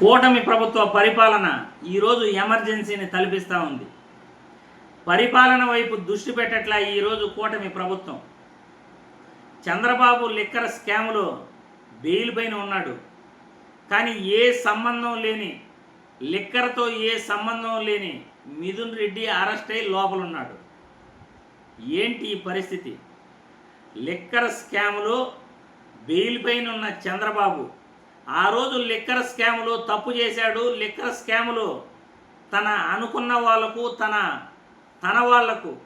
కూటమి ప్రభుత్వ పరిపాలన ఈరోజు ఎమర్జెన్సీని తలపిస్తూ ఉంది. పరిపాలన వైపు దృష్టి పెట్టట్లా ఈరోజు కూటమి ప్రభుత్వం. చంద్రబాబు లిక్కర్ స్కాములో బెయిల్ పైన ఉన్నాడు. కానీ ఏ సంబంధం లేని లిక్కర్తో ఏ సంబంధం లేని మిథున్ రెడ్డి అరెస్ట్ అయి లోపలున్నాడు. ఏంటి ఈ పరిస్థితి? లిక్కర్ స్కాములో బెయిల్ పైన ఉన్న చంద్రబాబు ఆ రోజు లిక్కర్ స్కాములో తప్పు చేశాడు. లిక్కర్ స్కాములో తన అనుకున్న వాళ్ళకు తన తన వాళ్ళకు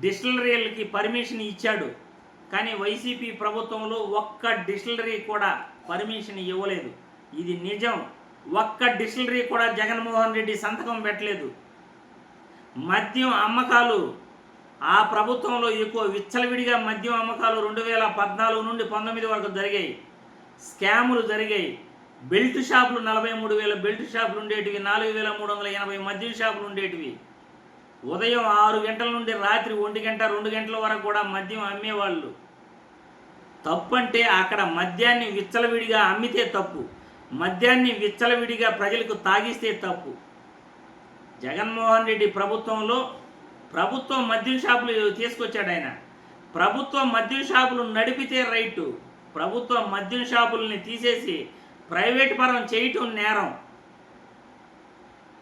డిస్టిలరీలకి పర్మిషన్ ఇచ్చాడు. కానీ వైసీపీ ప్రభుత్వంలో ఒక్క డిస్టిలరీ కూడా పర్మిషన్ ఇవ్వలేదు. ఇది నిజం. ఒక్క డిస్టిలరీ కూడా జగన్మోహన్ రెడ్డి సంతకం పెట్టలేదు. మద్యం అమ్మకాలు ఆ ప్రభుత్వంలో ఎక్కువ విచ్చలవిడిగా మద్యం అమ్మకాలు రెండు వేల పద్నాలుగు నుండి పంతొమ్మిది వరకు జరిగాయి. స్కాములు జరిగాయి. బెల్ట్ షాపులు నలభై మూడు వేల బెల్ట్ షాపులు ఉండేటివి నాలుగు వేల మూడు వందల ఎనభై మద్యం షాపులు ఉండేటివి. ఉదయం ఆరు గంటల నుండి రాత్రి ఒంటి గంట రెండు గంటల వరకు కూడా మద్యం అమ్మేవాళ్ళు. తప్పు అంటే అక్కడ మద్యాన్ని విచ్చలవిడిగా అమ్మితే తప్పు. మద్యాన్ని విచ్చలవిడిగా ప్రజలకు తాగిస్తే తప్పు. జగన్మోహన్ రెడ్డి ప్రభుత్వంలో ప్రభుత్వం మద్యం షాపులు తీసుకొచ్చాడు ఆయన. ప్రభుత్వం మద్యం షాపులు నడిపితే రైటు. ప్రభుత్వం మద్యం షాపుల్ని తీసేసి ప్రైవేట్ పరం చేయటం నేరం.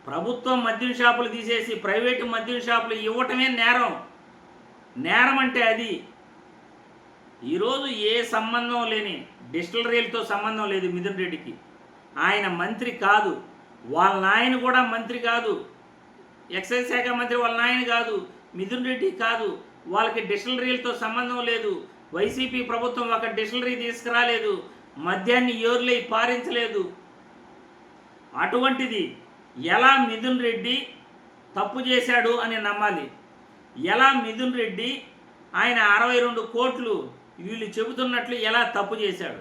ప్రభుత్వం మద్యం షాపులు తీసేసి ప్రైవేటు మద్యం షాపులు ఇవ్వటమే నేరం. నేరం అంటే అది. ఈరోజు ఏ సంబంధం లేని డిస్టిలరీలతో సంబంధం లేదు మిథున్ రెడ్డికి. ఆయన మంత్రి కాదు. వాళ్ళ నాయన కూడా మంత్రి కాదు. ఎక్సైజ్ శాఖ మంత్రి వాళ్ళ నాయన కాదు. మిథున్ రెడ్డి కాదు. వాళ్ళకి డిస్టిలరీలతో సంబంధం లేదు. వైసీపీ ప్రభుత్వం ఒక డిక్షనరీ తీసుకురాలేదు. మద్యాన్ని ఏర్లై పారించలేదు. అటువంటిది ఎలా మిథున్ రెడ్డి తప్పు చేశాడు అని నమ్మాలి. ఎలా మిథున్ రెడ్డి ఆయన అరవై రెండు కోట్లు వీళ్ళు చెబుతున్నట్లు ఎలా తప్పు చేశాడు?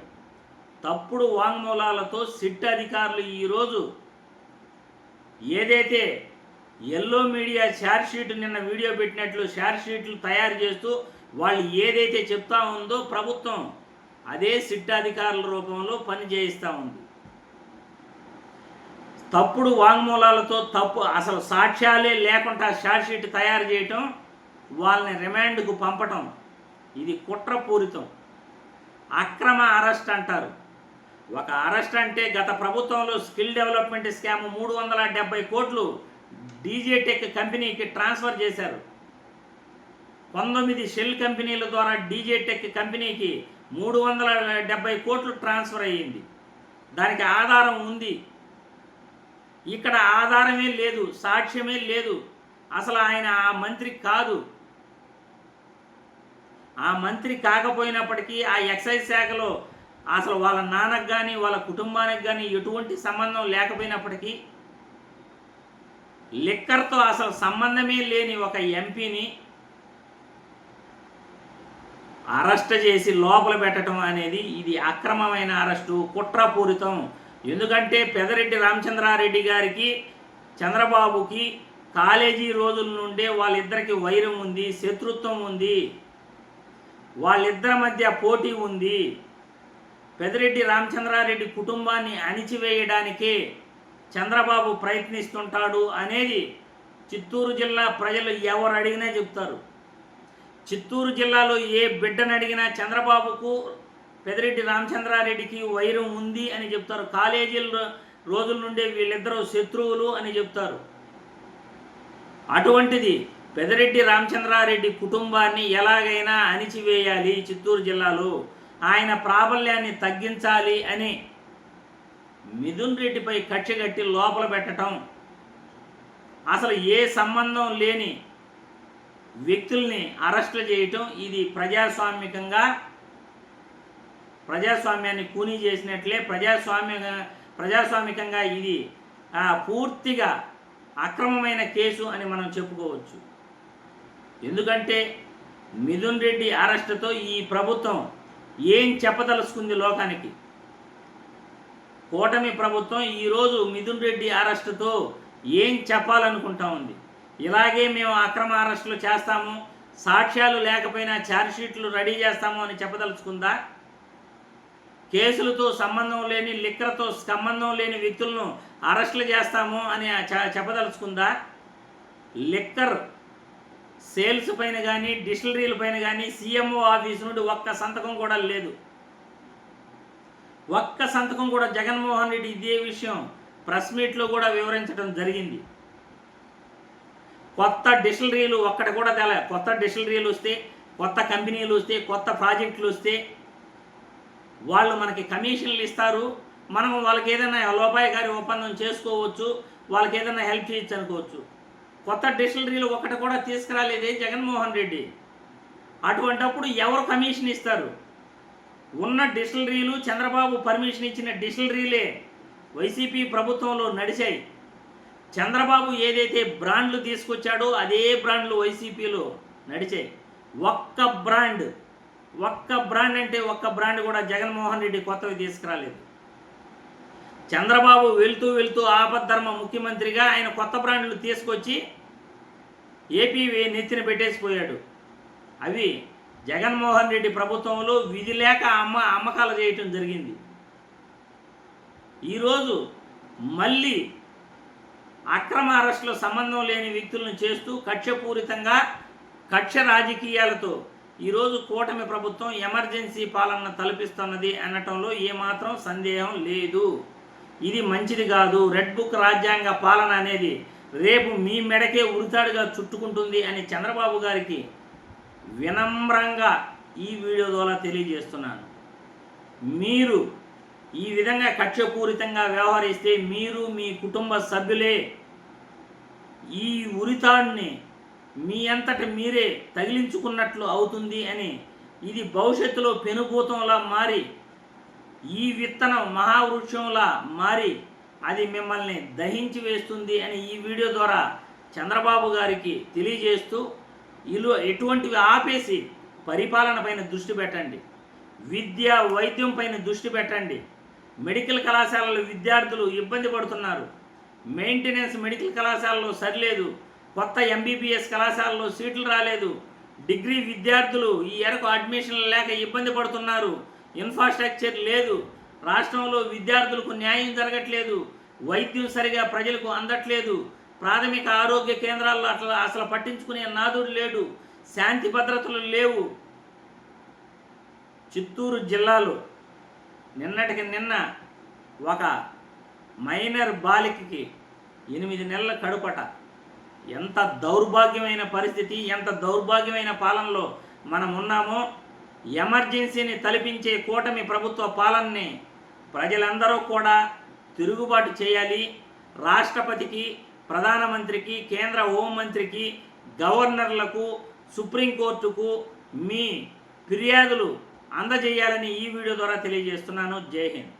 తప్పుడు వాంగ్మూలాలతో సిట్ అధికారులు ఈరోజు ఏదైతే ఎల్లో మీడియా షార్ట్ షీట్ నిన్న వీడియో పెట్టినట్లు షార్ట్ షీట్లు తయారు చేస్తూ వాళ్ళు ఏదైతే చెప్తా ఉందో ప్రభుత్వం అదే సిట్ అధికారుల రూపంలో పని చేయిస్తూ ఉంది. తప్పుడు వాంగ్మూలాలతో తప్పు అసలు సాక్ష్యాలే లేకుండా షార్ట్షీట్ తయారు చేయటం వాళ్ళని రిమాండ్కు పంపటం ఇది కుట్రపూరితం. అక్రమ అరెస్ట్ అంటారు. ఒక అరెస్ట్ అంటే గత ప్రభుత్వంలో స్కిల్ డెవలప్మెంట్ స్కామ్ మూడు వందల డెబ్బై కోట్లు డీజేటెక్ కంపెనీకి ట్రాన్స్ఫర్ చేశారు. పంతొమ్మిది షెల్ కంపెనీల ద్వారా డీజే టెక్ కంపెనీకి మూడు వందల డెబ్బై కోట్లు ట్రాన్స్ఫర్ అయ్యింది. దానికి ఆధారం ఉంది. ఇక్కడ ఆధారమే లేదు సాక్ష్యమే లేదు. అసలు ఆయన ఆ మంత్రి కాదు. ఆ మంత్రి కాకపోయినప్పటికీ ఆ ఎక్సైజ్ శాఖలో అసలు వాళ్ళ నాన్నకు కానీ వాళ్ళ కుటుంబానికి కానీ ఎటువంటి సంబంధం లేకపోయినప్పటికీ లిక్కర్తో అసలు సంబంధమే లేని ఒక ఎంపీని అరెస్ట్ చేసి లోపల పెట్టడం అనేది ఇది అక్రమమైన అరెస్టు కుట్రపూరితం. ఎందుకంటే పెదరెడ్డి రామచంద్రారెడ్డి గారికి చంద్రబాబుకి కాలేజీ రోజుల నుండే వాళ్ళిద్దరికి వైరం ఉంది శత్రుత్వం ఉంది. వాళ్ళిద్దరి మధ్య పోటీ ఉంది. పెదిరెడ్డి రామచంద్రారెడ్డి కుటుంబాన్ని అణిచివేయడానికే చంద్రబాబు ప్రయత్నిస్తుంటాడు అనేది చిత్తూరు జిల్లా ప్రజలు ఎవరు అడిగినా చెప్తారు. చిత్తూరు జిల్లాలో ఏ బిడ్డను అడిగినా చంద్రబాబుకు పెదిరెడ్డి రామచంద్రారెడ్డికి వైరం ఉంది అని చెప్తారు. కాలేజీల రోజుల నుండే వీళ్ళిద్దరూ శత్రువులు అని చెప్తారు. అటువంటిది పెదిరెడ్డి రామచంద్రారెడ్డి కుటుంబాన్ని ఎలాగైనా అణిచివేయాలి చిత్తూరు జిల్లాలో. ఆయన ప్రాబల్యాన్ని తగ్గించాలి అని మిథున్ రెడ్డిపై కక్షగట్టి లోపల పెట్టడం అసలు ఏ సంబంధం లేని వ్యక్తుల్ని అరెస్టులు చేయటం ఇది ప్రజాస్వామికంగా ప్రజాస్వామ్యాన్ని కూనీ చేసినట్లే ప్రజాస్వామ్య ప్రజాస్వామికంగా ఇది పూర్తిగా అక్రమమైన కేసు అని మనం చెప్పుకోవచ్చు. ఎందుకంటే మిథున్ రెడ్డి అరెస్టుతో ఈ ప్రభుత్వం ఏం చెప్పదలుచుకుంది లోకానికి? కూటమి ప్రభుత్వం ఈరోజు మిథున్ రెడ్డి అరెస్టుతో ఏం చెప్పాలనుకుంటా ఉంది? ఇలాగే మేము అక్రమ అరెస్టులు చేస్తాము సాక్ష్యాలు లేకపోయినా ఛార్జ్షీట్లు రెడీ చేస్తాము అని చెప్పదలుచుకుందా? కేసులతో సంబంధం లేని లిక్కర్తో సంబంధం లేని వ్యక్తులను అరెస్టులు చేస్తాము అని చెప్పదలుచుకుందా? లిక్కర్ సేల్స్ పైన కానీ డిస్టిలరీల పైన కానీ సీఎంఓ ఆఫీస్ నుండి ఒక్క సంతకం కూడా లేదు. ఒక్క సంతకం కూడా జగన్మోహన్ రెడ్డి ఇదే విషయం ప్రెస్ మీట్లో కూడా వివరించడం జరిగింది. కొత్త డిస్టిలరీలు ఒక్కటి కూడా తెల. కొత్త డిస్టిలరీలు వస్తే కొత్త కంపెనీలు వస్తే కొత్త ప్రాజెక్టులు వస్తే వాళ్ళు మనకి కమిషన్లు ఇస్తారు. మనం వాళ్ళకి ఏదైనా లోపాయకారి ఒప్పందం చేసుకోవచ్చు వాళ్ళకి ఏదైనా హెల్ప్ చేయొచ్చు అనుకోవచ్చు. కొత్త డిస్టిలరీలు ఒకటి కూడా తీసుకురాలేదే జగన్మోహన్ రెడ్డి. అటువంటప్పుడు ఎవరు కమిషన్ ఇస్తారు? ఉన్న డిస్టిలరీలు చంద్రబాబు పర్మిషన్ ఇచ్చిన డిస్టిలరీలే వైసీపీ ప్రభుత్వంలో నడిచాయి. చంద్రబాబు ఏదైతే బ్రాండ్లు తీసుకొచ్చాడో అదే బ్రాండ్లు వైసీపీలో నడిచాయి ఒక్క బ్రాండ్ ఒక్క బ్రాండ్ అంటే ఒక్క బ్రాండ్ కూడా జగన్మోహన్ రెడ్డి కొత్తవి తీసుకురాలేదు. చంద్రబాబు వెళ్తూ వెళ్తూ ఆపద్ధర్మ ముఖ్యమంత్రిగా ఆయన కొత్త బ్రాండ్లు తీసుకొచ్చి ఏపీ నెత్తిన పెట్టేసిపోయాడు. అవి జగన్మోహన్ రెడ్డి ప్రభుత్వంలో విధి లేక అమ్మ అమ్మకాలు చేయటం జరిగింది. ఈరోజు మళ్ళీ అక్రమ అరెస్టులో సంబంధం లేని వ్యక్తులను చేస్తూ కక్షపూరితంగా కక్ష రాజకీయాలతో ఈరోజు కూటమి ప్రభుత్వం ఎమర్జెన్సీ పాలన తలపిస్తున్నది అనటంలో ఏమాత్రం సందేహం లేదు. ఇది మంచిది కాదు. రెడ్ బుక్ రాజ్యాంగ పాలన అనేది రేపు మీ మెడకే ఉరితాడుగా చుట్టుకుంటుంది అని చంద్రబాబు గారికి వినమ్రంగా ఈ వీడియో ద్వారా తెలియజేస్తున్నాను. మీరు ఈ విధంగా కక్షపూరితంగా వ్యవహరిస్తే మీరు మీ కుటుంబ సభ్యులే. ఈ ఉరితాన్ని మీ అంతట మీరే తగిలించుకున్నట్లు అవుతుంది అని ఇది భవిష్యత్తులో పెనుభూతంలా మారి ఈ విత్తనం మహావృక్షంలా మారి అది మిమ్మల్ని దహించి వేస్తుంది అని ఈ వీడియో ద్వారా చంద్రబాబు గారికి తెలియజేస్తూ ఇలు ఎటువంటివి ఆపేసి పరిపాలన పైన దృష్టి పెట్టండి. విద్య వైద్యం పైన దృష్టి పెట్టండి. మెడికల్ కళాశాలలో విద్యార్థులు ఇబ్బంది పడుతున్నారు. మెయింటెనెన్స్ మెడికల్ కళాశాలలో సరిలేదు. కొత్త ఎంబీబీఎస్ కళాశాలలో సీట్లు రాలేదు. డిగ్రీ విద్యార్థులు ఈ ఎరకు అడ్మిషన్లు లేక ఇబ్బంది పడుతున్నారు. ఇన్ఫ్రాస్ట్రక్చర్ లేదు. రాష్ట్రంలో విద్యార్థులకు న్యాయం జరగట్లేదు. వైద్యం సరిగా ప్రజలకు అందట్లేదు. ప్రాథమిక ఆరోగ్య కేంద్రాల్లో అట్లా అసలు పట్టించుకునే నాదుడు లేడు. శాంతి భద్రతలు లేవు. చిత్తూరు జిల్లాలో నిన్నటికి నిన్న ఒక మైనర్ బాలికకి ఎనిమిది నెలల కడుపట. ఎంత దౌర్భాగ్యమైన పరిస్థితి ఎంత దౌర్భాగ్యమైన పాలనలో మనం ఉన్నామో ఎమర్జెన్సీని తలపించే కూటమి ప్రభుత్వ పాలనని ప్రజలందరూ కూడా తిరుగుబాటు చేయాలి. రాష్ట్రపతికి ప్రధానమంత్రికి కేంద్ర హోంమంత్రికి గవర్నర్లకు సుప్రీంకోర్టుకు మీ ఫిర్యాదులు అందజేయాలని ఈ వీడియో ద్వారా తెలియజేస్తున్నాను. జై హింద్.